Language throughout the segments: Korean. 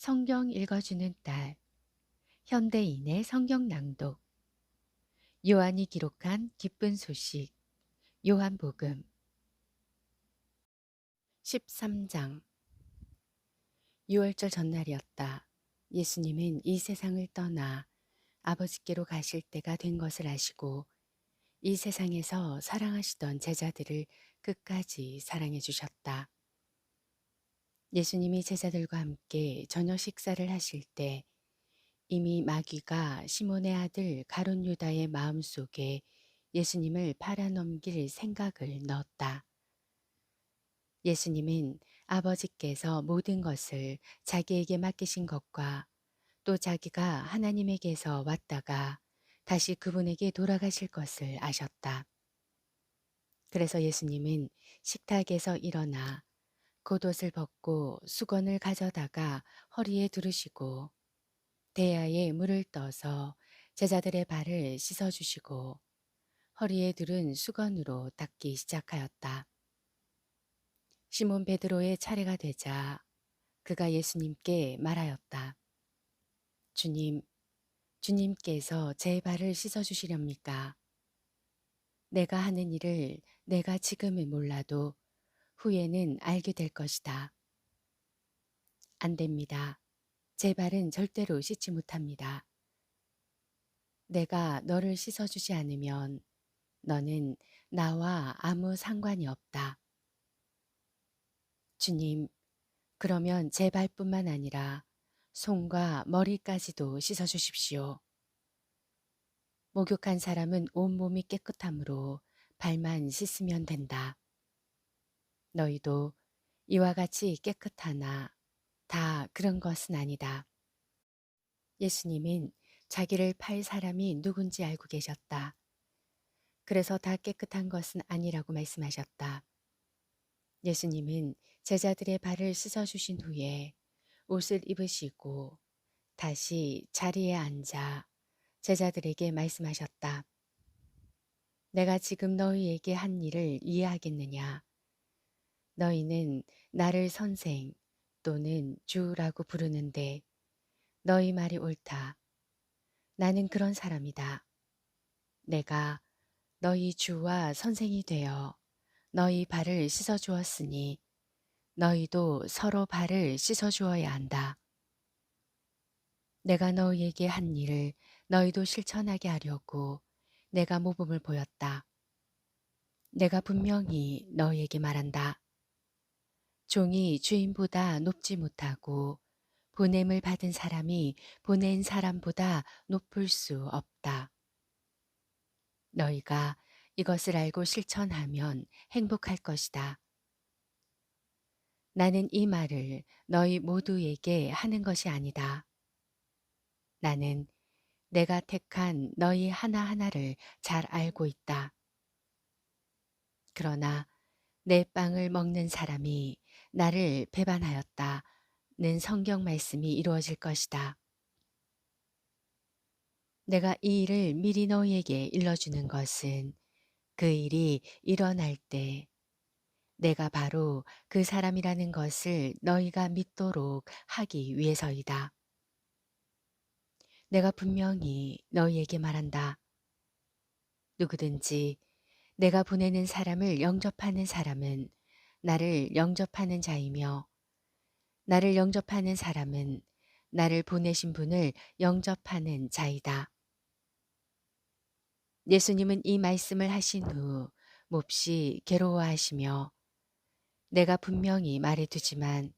성경 읽어주는 딸. 현대인의 성경 낭독. 요한이 기록한 기쁜 소식. 요한복음. 13장. 6월절 전날이었다. 예수님은 이 세상을 떠나 아버지께로 가실 때가 된 것을 아시고 이 세상에서 사랑하시던 제자들을 끝까지 사랑해 주셨다. 예수님이 제자들과 함께 저녁 식사를 하실 때 이미 마귀가 시몬의 아들 가론 유다의 마음속에 예수님을 팔아넘길 생각을 넣었다. 예수님은 아버지께서 모든 것을 자기에게 맡기신 것과 또 자기가 하나님에게서 왔다가 다시 그분에게 돌아가실 것을 아셨다. 그래서 예수님은 식탁에서 일어나 겉옷을 벗고 수건을 가져다가 허리에 두르시고 대야에 물을 떠서 제자들의 발을 씻어주시고 허리에 두른 수건으로 닦기 시작하였다. 시몬 베드로의 차례가 되자 그가 예수님께 말하였다. 주님, 주님께서 제 발을 씻어주시렵니까? 내가 하는 일을 내가 지금은 몰라도 후에는 알게 될 것이다. 안 됩니다. 제 발은 절대로 씻지 못합니다. 내가 너를 씻어주지 않으면 너는 나와 아무 상관이 없다. 주님, 그러면 제 발뿐만 아니라 손과 머리까지도 씻어주십시오. 목욕한 사람은 온몸이 깨끗함으로 발만 씻으면 된다. 너희도 이와 같이 깨끗하나 다 그런 것은 아니다. 예수님은 자기를 팔 사람이 누군지 알고 계셨다. 그래서 다 깨끗한 것은 아니라고 말씀하셨다. 예수님은 제자들의 발을 씻어주신 후에 옷을 입으시고 다시 자리에 앉아 제자들에게 말씀하셨다. 내가 지금 너희에게 한 일을 이해하겠느냐? 너희는 나를 선생 또는 주라고 부르는데 너희 말이 옳다. 나는 그런 사람이다. 내가 너희 주와 선생이 되어 너희 발을 씻어 주었으니 너희도 서로 발을 씻어 주어야 한다. 내가 너희에게 한 일을 너희도 실천하게 하려고 내가 모범을 보였다. 내가 분명히 너희에게 말한다. 종이 주인보다 높지 못하고 보냄을 받은 사람이 보낸 사람보다 높을 수 없다. 너희가 이것을 알고 실천하면 행복할 것이다. 나는 이 말을 너희 모두에게 하는 것이 아니다. 나는 내가 택한 너희 하나하나를 잘 알고 있다. 그러나 내 빵을 먹는 사람이 나를 배반하였다 는 성경 말씀이 이루어질 것이다. 내가 이 일을 미리 너희에게 일러주는 것은 그 일이 일어날 때 내가 바로 그 사람이라는 것을 너희가 믿도록 하기 위해서이다. 내가 분명히 너희에게 말한다. 누구든지 내가 보내는 사람을 영접하는 사람은 나를 영접하는 자이며 나를 영접하는 사람은 나를 보내신 분을 영접하는 자이다. 예수님은 이 말씀을 하신 후 몹시 괴로워하시며 내가 분명히 말해두지만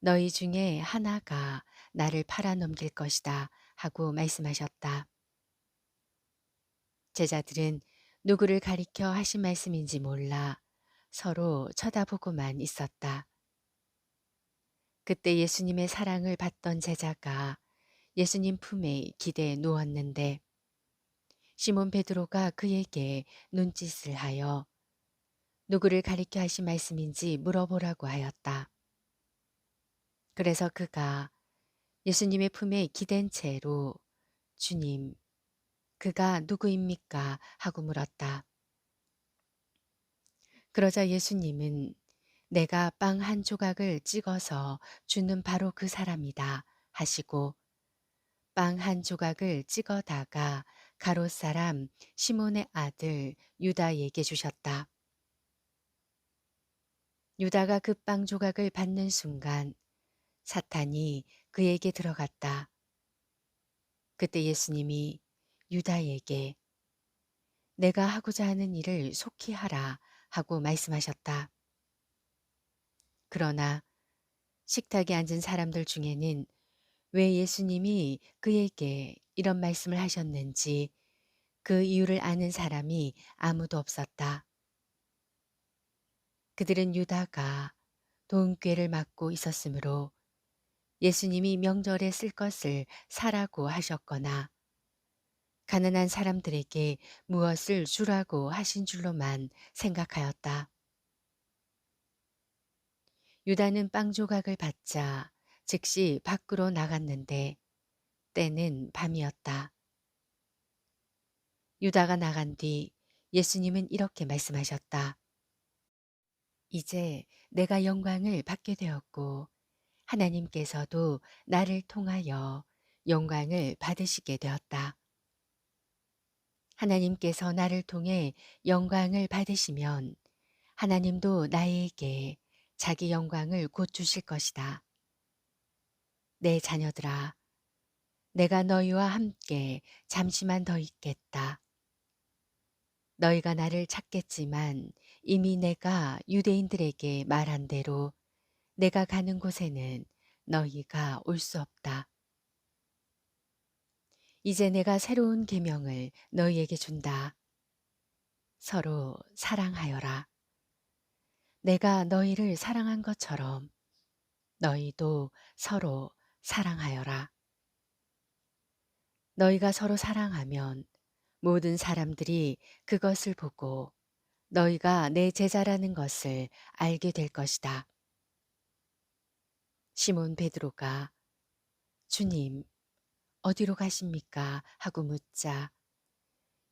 너희 중에 하나가 나를 팔아넘길 것이다 하고 말씀하셨다. 제자들은 누구를 가리켜 하신 말씀인지 몰라 서로 쳐다보고만 있었다. 그때 예수님의 사랑을 받던 제자가 예수님 품에 기대에 누웠는데 시몬 베드로가 그에게 눈짓을 하여 누구를 가리켜 하신 말씀인지 물어보라고 하였다. 그래서 그가 예수님의 품에 기댄 채로 주님, 그가 누구입니까? 하고 물었다. 그러자 예수님은 내가 빵 한 조각을 찍어서 주는 바로 그 사람이다 하시고 빵 한 조각을 찍어다가 가롯 사람 시몬의 아들 유다에게 주셨다. 유다가 그 빵 조각을 받는 순간 사탄이 그에게 들어갔다. 그때 예수님이 유다에게 내가 하고자 하는 일을 속히 하라 하고 말씀하셨다. 그러나 식탁에 앉은 사람들 중에는 왜 예수님이 그에게 이런 말씀을 하셨는지 그 이유를 아는 사람이 아무도 없었다. 그들은 유다가 돈꾀를 맡고 있었으므로 예수님이 명절에 쓸 것을 사라고 하셨거나 가난한 사람들에게 무엇을 주라고 하신 줄로만 생각하였다. 유다는 빵 조각을 받자 즉시 밖으로 나갔는데 때는 밤이었다. 유다가 나간 뒤 예수님은 이렇게 말씀하셨다. 이제 내가 영광을 받게 되었고 하나님께서도 나를 통하여 영광을 받으시게 되었다. 하나님께서 나를 통해 영광을 받으시면 하나님도 나에게 자기 영광을 곧 주실 것이다. 내 자녀들아, 내가 너희와 함께 잠시만 더 있겠다. 너희가 나를 찾겠지만 이미 내가 유대인들에게 말한 대로 내가 가는 곳에는 너희가 올 수 없다. 이제 내가 새로운 계명을 너희에게 준다. 서로 사랑하여라. 내가 너희를 사랑한 것처럼 너희도 서로 사랑하여라. 너희가 서로 사랑하면 모든 사람들이 그것을 보고 너희가 내 제자라는 것을 알게 될 것이다. 시몬 베드로가 주님, 어디로 가십니까? 하고 묻자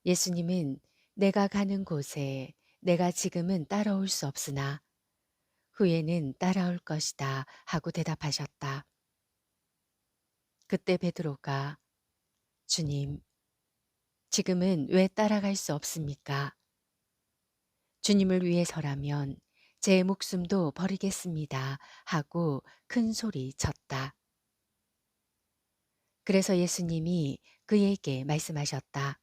예수님은 내가 가는 곳에 내가 지금은 따라올 수 없으나 후에는 따라올 것이다 하고 대답하셨다. 그때 베드로가 주님, 지금은 왜 따라갈 수 없습니까? 주님을 위해서라면 제 목숨도 버리겠습니다 하고 큰 소리 쳤다. 그래서 예수님이 그에게 말씀하셨다.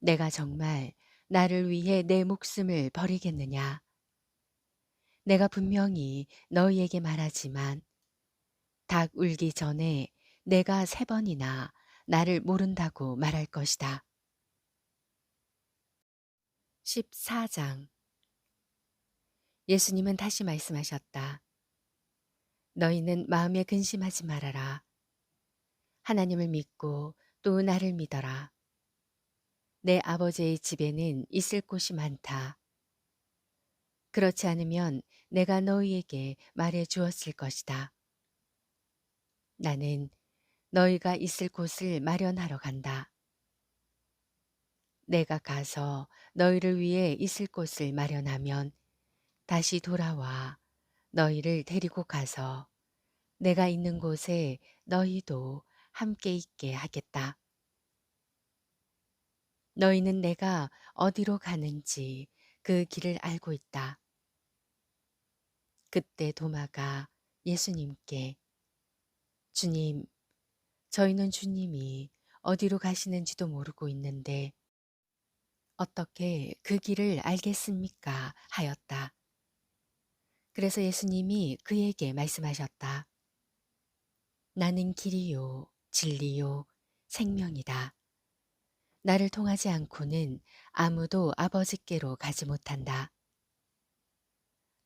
내가 정말 나를 위해 내 목숨을 버리겠느냐? 내가 분명히 너희에게 말하지만 닭 울기 전에 내가 세 번이나 나를 모른다고 말할 것이다. 14장 예수님은 다시 말씀하셨다. 너희는 마음에 근심하지 말아라. 하나님을 믿고 또 나를 믿어라. 내 아버지의 집에는 있을 곳이 많다. 그렇지 않으면 내가 너희에게 말해 주었을 것이다. 나는 너희가 있을 곳을 마련하러 간다. 내가 가서 너희를 위해 있을 곳을 마련하면 다시 돌아와 너희를 데리고 가서 내가 있는 곳에 너희도 함께 있게 하겠다. 너희는 내가 어디로 가는지 그 길을 알고 있다. 그때 도마가 예수님께 주님, 저희는 주님이 어디로 가시는지도 모르고 있는데 어떻게 그 길을 알겠습니까? 하였다. 그래서 예수님이 그에게 말씀하셨다. 나는 길이요, 진리요, 생명이다. 나를 통하지 않고는 아무도 아버지께로 가지 못한다.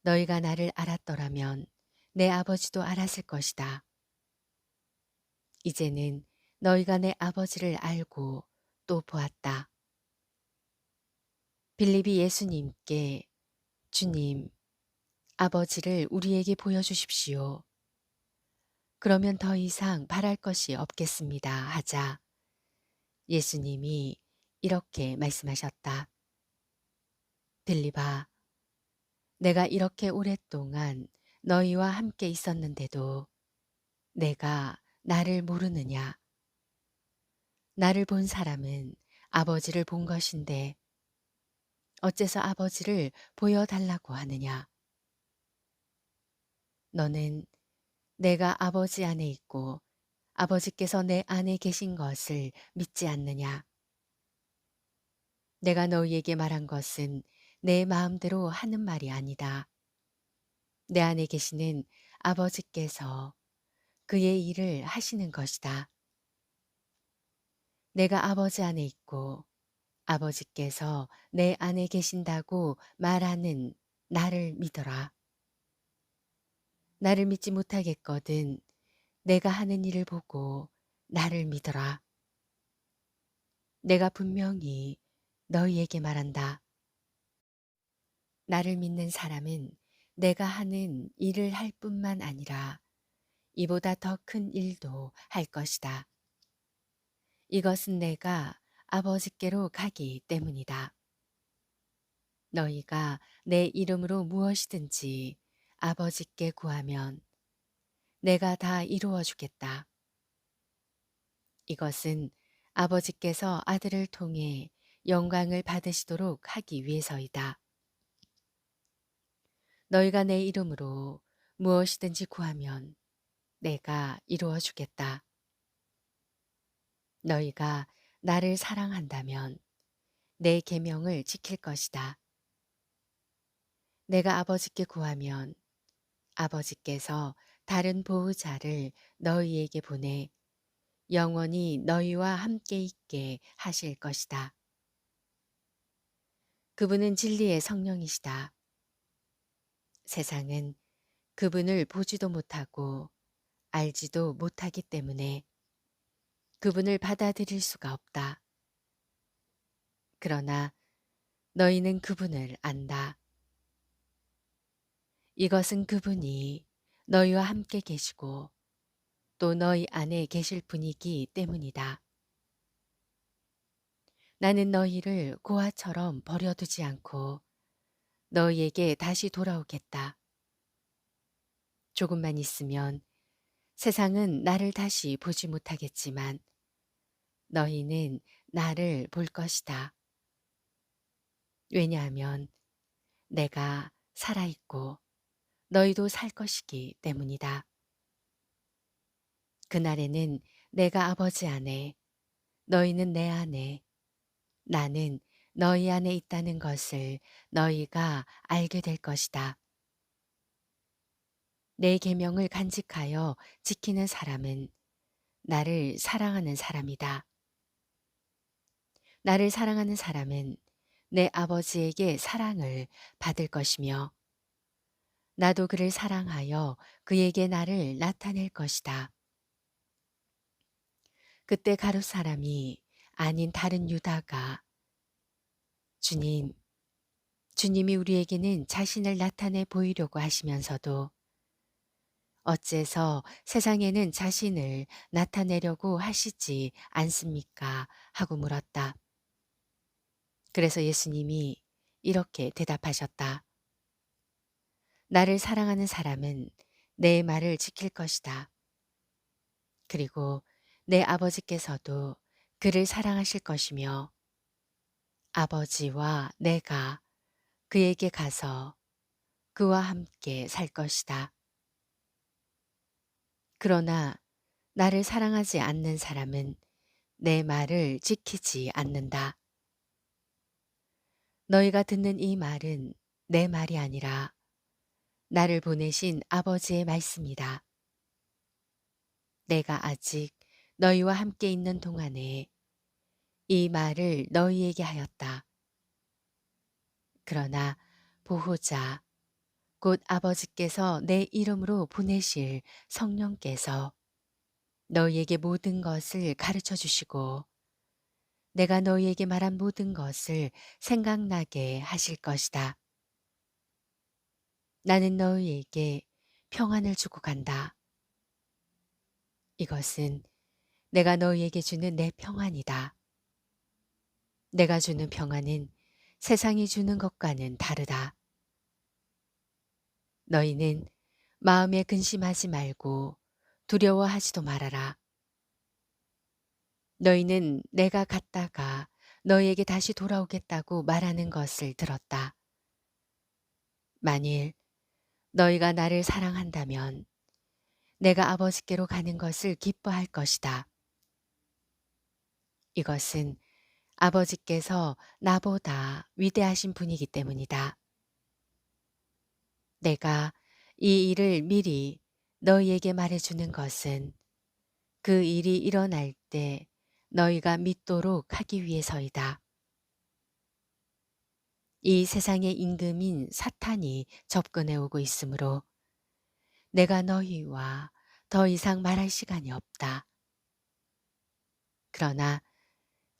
너희가 나를 알았더라면 내 아버지도 알았을 것이다. 이제는 너희가 내 아버지를 알고 또 보았다. 빌립이 예수님께 주님, 아버지를 우리에게 보여주십시오. 그러면 더 이상 바랄 것이 없겠습니다. 하자 예수님이 이렇게 말씀하셨다. 빌립아, 내가 이렇게 오랫동안 너희와 함께 있었는데도 내가 나를 모르느냐? 나를 본 사람은 아버지를 본 것인데 어째서 아버지를 보여달라고 하느냐? 너는 내가 아버지 안에 있고 아버지께서 내 안에 계신 것을 믿지 않느냐? 내가 너희에게 말한 것은 내 마음대로 하는 말이 아니다. 내 안에 계시는 아버지께서 그의 일을 하시는 것이다. 내가 아버지 안에 있고 아버지께서 내 안에 계신다고 말하는 나를 믿어라. 나를 믿지 못하겠거든 내가 하는 일을 보고 나를 믿어라. 내가 분명히 너희에게 말한다. 나를 믿는 사람은 내가 하는 일을 할 뿐만 아니라 이보다 더 큰 일도 할 것이다. 이것은 내가 아버지께로 가기 때문이다. 너희가 내 이름으로 무엇이든지 아버지께 구하면 내가 다 이루어 주겠다. 이것은 아버지께서 아들을 통해 영광을 받으시도록 하기 위해서이다. 너희가 내 이름으로 무엇이든지 구하면 내가 이루어 주겠다. 너희가 나를 사랑한다면 내 계명을 지킬 것이다. 내가 아버지께 구하면 아버지께서 다른 보호자를 너희에게 보내 영원히 너희와 함께 있게 하실 것이다. 그분은 진리의 성령이시다. 세상은 그분을 보지도 못하고 알지도 못하기 때문에 그분을 받아들일 수가 없다. 그러나 너희는 그분을 안다. 이것은 그분이 너희와 함께 계시고 또 너희 안에 계실 분이기 때문이다. 나는 너희를 고아처럼 버려두지 않고 너희에게 다시 돌아오겠다. 조금만 있으면 세상은 나를 다시 보지 못하겠지만 너희는 나를 볼 것이다. 왜냐하면 내가 살아있고 너희도 살 것이기 때문이다. 그날에는 내가 아버지 안에, 너희는 내 안에, 나는 너희 안에 있다는 것을 너희가 알게 될 것이다. 내 계명을 간직하여 지키는 사람은 나를 사랑하는 사람이다. 나를 사랑하는 사람은 내 아버지에게 사랑을 받을 것이며 나도 그를 사랑하여 그에게 나를 나타낼 것이다. 그때 가롯 사람이 아닌 다른 유다가 주님, 주님이 우리에게는 자신을 나타내 보이려고 하시면서도 어째서 세상에는 자신을 나타내려고 하시지 않습니까? 하고 물었다. 그래서 예수님이 이렇게 대답하셨다. 나를 사랑하는 사람은 내 말을 지킬 것이다. 그리고 내 아버지께서도 그를 사랑하실 것이며 아버지와 내가 그에게 가서 그와 함께 살 것이다. 그러나 나를 사랑하지 않는 사람은 내 말을 지키지 않는다. 너희가 듣는 이 말은 내 말이 아니라 나를 보내신 아버지의 말씀이다. 내가 아직 너희와 함께 있는 동안에 이 말을 너희에게 하였다. 그러나 보호자, 곧 아버지께서 내 이름으로 보내실 성령께서 너희에게 모든 것을 가르쳐 주시고 내가 너희에게 말한 모든 것을 생각나게 하실 것이다. 나는 너희에게 평안을 주고 간다. 이것은 내가 너희에게 주는 내 평안이다. 내가 주는 평안은 세상이 주는 것과는 다르다. 너희는 마음에 근심하지 말고 두려워하지도 말아라. 너희는 내가 갔다가 너희에게 다시 돌아오겠다고 말하는 것을 들었다. 만일 너희가 나를 사랑한다면 내가 아버지께로 가는 것을 기뻐할 것이다. 이것은 아버지께서 나보다 위대하신 분이기 때문이다. 내가 이 일을 미리 너희에게 말해주는 것은 그 일이 일어날 때 너희가 믿도록 하기 위해서이다. 이 세상의 임금인 사탄이 접근해 오고 있으므로 내가 너희와 더 이상 말할 시간이 없다. 그러나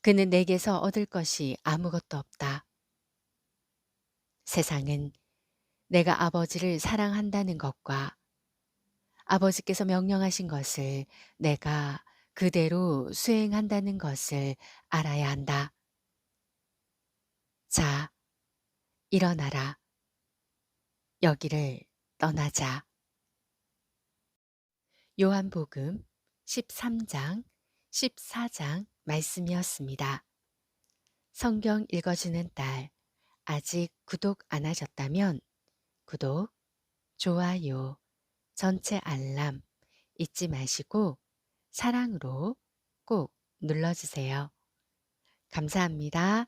그는 내게서 얻을 것이 아무것도 없다. 세상은 내가 아버지를 사랑한다는 것과 아버지께서 명령하신 것을 내가 그대로 수행한다는 것을 알아야 한다. 자, 일어나라. 여기를 떠나자. 요한복음 13장, 14장 말씀이었습니다. 성경 읽어주는 딸, 아직 구독 안 하셨다면 구독, 좋아요, 전체 알람 잊지 마시고 사랑으로 꼭 눌러주세요. 감사합니다.